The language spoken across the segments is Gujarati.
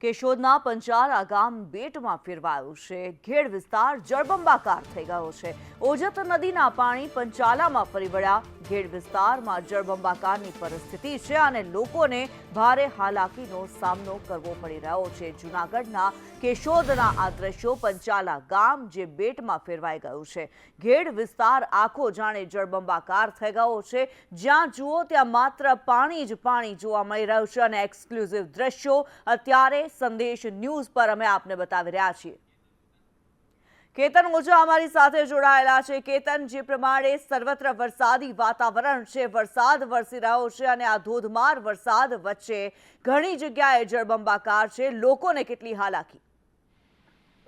કેશોદના પંચારા ગામ બેટમાં ફેરવાયું છે. ઘેડ વિસ્તાર જળબંબાકાર થઈ ગયો છે. ઓજત નદીના પાણી પંચાલામાં ફરી વળ્યા. ઘેડ વિસ્તારમાં જળબંબાકારની પરિસ્થિતિ છે અને લોકોને ભારે હાલાકીનો સામનો કરવો પડી રહ્યો છે. જૂનાગઢના કેશોદના આ દ્રશ્યો પંચાલા ગામ જે બેટમાં ફેરવાઈ ગયું છે. ઘેડ વિસ્તાર આખો જાણે જળબંબાકાર થઈ ગયો છે. જ્યાં જુઓ ત્યાં માત્ર પાણી જ પાણી જોવા મળી રહ્યું છે અને એક્સક્લુઝિવ દ્રશ્યો અત્યારે સંદેશ ન્યૂઝ પર અમે આપને બતાવી રહ્યા છીએ. કેતન ઓઝા અમારી સાથે જોડાયેલા છે. કેતન, જે પ્રમાણે સર્વત્ર વરસાદી વાતાવરણ છે, વરસાદ વરસી રહ્યો છે અને આ ધોધમાર વરસાદ વચ્ચે ઘણી જગ્યાએ જળબંબાકાર છે. લોકોને કેટલી હાલાકી?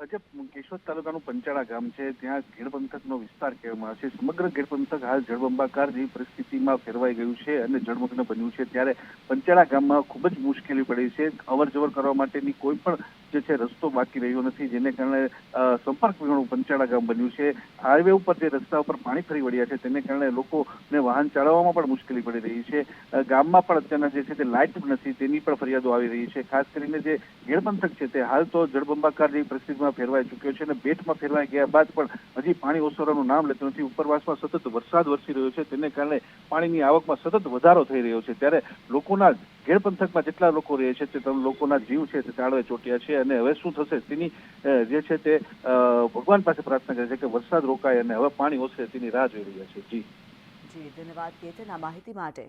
જે કેશોદ તાલુકાનું પંચાળા ગામ છે. ત્યાં ગેડ પંથકનો વિસ્તાર કહેવામાં આવે છે. સમગ્ર ગેડ પંથક હાલ જળબંબાકાર જેવી પરિસ્થિતિમાં ફેરવાઈ ગયું છે અને જળમગ્ન બન્યું છે. ત્યારે પંચાળા ગામમાં ખૂબ જ મુશ્કેલી પડી છે. અવર જવર કરવા માટેની કોઈ પણ જે છે રસ્તો બાકી રહ્યો નથી, જેને કારણે સંપર્ક વિહોણું પંચાળા ગામ બન્યું છે. હાઈવે ઉપર જે રસ્તા ઉપર પાણી ફરી વળ્યા છે, તેને કારણે લોકોને વાહન ચલાવવામાં પણ મુશ્કેલી પડી રહી છે. ગામમાં પણ અત્યારના જે છે તે લાઇટ નથી, તેની પણ ફરિયાદો આવી રહી છે. ખાસ કરીને જે પંથક છે તે હાલ તો જળબંબાકાર જેવી પરિસ્થિતિમાં ફેરવાઈ ચૂક્યો છે અને બેટમાં ફેરવાઈ ગયા બાદ પણ હજી પાણી ઓસરવાનું નામ લેતું નથી. ઉપરવાસમાં સતત વરસાદ વરસી રહ્યો છે. તેને કારણે પાણીની આવકમાં સતત વધારો થઈ રહ્યો છે. ત્યારે લોકોના ગેડ પંથકમાં જેટલા લોકો રહે છે, તે લોકોના જીવ છે તે તાળવે ચોટ્યા છે અને હવે શું થશે? તેની જે છે તે ભગવાન પાસે પ્રાર્થના કરે છે કે વરસાદ રોકાય અને હવે પાણી ઓછે તેની રાહ જોઈ રહ્યા છે. જી. જી, ધન્યવાદ, કેતન. આ માહિતી માટે